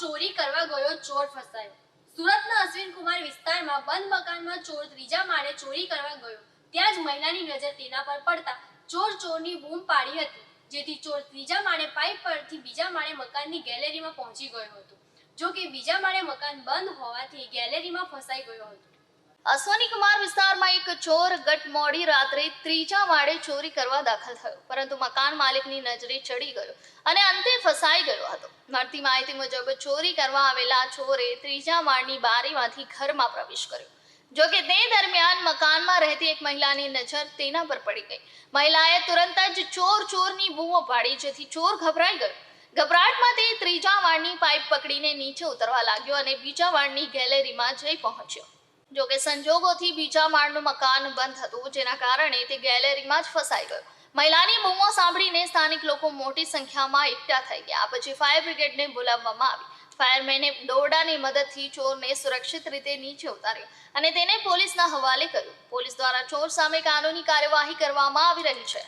ચોરી કરવા ગયો, ચોર ફસાયો. સુરતના અશ્વિન કુમાર વિસ્તારમાં બંધ મકાનમાં ચોર ત્રીજા માળે ચોરી કરવા ગયો. ત્યાં જ મહિલાની નજર તેના પર પડતા ચોર ચોરની બૂમ પાડી હતી, જેથી ચોર ત્રીજા માળે પાઇપ પરથી બીજા માળે મકાનની ગેલેરીમાં પહોંચી ગયો હતો. જો કે બીજા માળે મકાન બંધ હોવાથી ગેલેરીમાં ફસાઈ ગયો હતો. અશ્વની કુમાર વિસ્તારમાં એક ચોર ગત મોડી રાત્રે ત્રીજા માળે ચોરી કરવા દાખલ થયો, પરંતુ મકાન માલિકની નજરે ચડી ગયો અને અંતે ફસાઈ ગયો. મળતી માહિતી મુજબ ચોરી કરવા આવેલા ચોરે ત્રીજા માળની બારીમાંથી ઘરમાં પ્રવેશ કર્યો. જો કે તે દરમિયાન મકાનમાં રહેતી એક મહિલાની નજર તેના પર પડી ગઈ. મહિલાએ તુરંત જ ચોર ચોરની બૂમો પાડી જેથી ચોર ગભરાઈ ગયો. ગભરાટમાં તે ત્રીજા માળની પાઇપ પકડીને નીચે ઉતરવા લાગ્યો અને બીજા માળની ગેલેરીમાં જઈ પહોંચ્યો. જો કે સંજોગોથી બીજા માળનું મકાન બંધ હતું, જેના કારણે તે ગેલેરીમાં જ ફસાઈ ગયો. મહિલાની બૂમો સાંભળીને સ્થાનિક લોકો મોટી સંખ્યામાં એકઠા થઈ ગયા. પછી ફાયર બ્રિગેડને બોલાવવામાં આવી. ફાયરમેને દોરડાની મદદથી ચોરને સુરક્ષિત રીતે નીચે ઉતાર્યો અને તેને પોલીસના હવાલે કર્યો. પોલીસ દ્વારા ચોર સામે કાનૂની કાર્યવાહી કરવામાં આવી રહી છે.